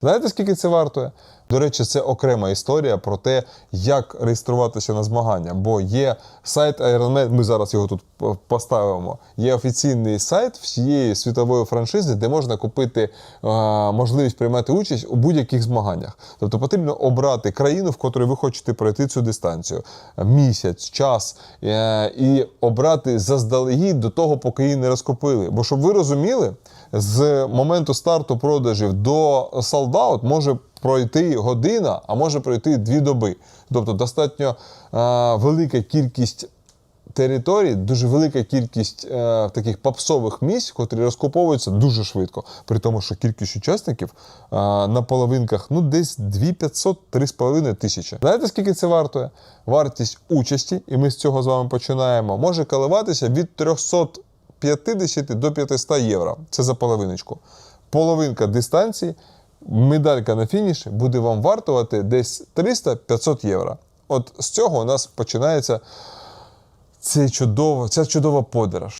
Знаєте, скільки це вартує? До речі, це окрема історія про те, як реєструватися на змагання. Бо є сайт Ironman, ми зараз його тут поставимо. Є офіційний сайт всієї світової франшизи, де можна купити е, можливість приймати участь у будь-яких змаганнях. Тобто потрібно обрати країну, в котрій ви хочете пройти цю дистанцію, місяць, час, е, і обрати заздалегідь до того, поки її не розкупили. Бо щоб ви розуміли, з моменту старту продажів до солдат може пройти година, а може пройти дві доби. Тобто достатньо е, велика кількість територій, дуже велика кількість е, таких попсових місць, котрі розкуповуються дуже швидко. При тому, що кількість учасників е, на половинках ну десь 2500-3,5 тисячі. Знаєте, скільки це вартує? Вартість участі, і ми з цього з вами починаємо, може коливатися від 350 до 500 євро. Це за половиночку. Половинка дистанції, медалька на фініші буде вам вартувати десь 300-500 євро. От з цього у нас починається цей чудово, ця чудова подорож.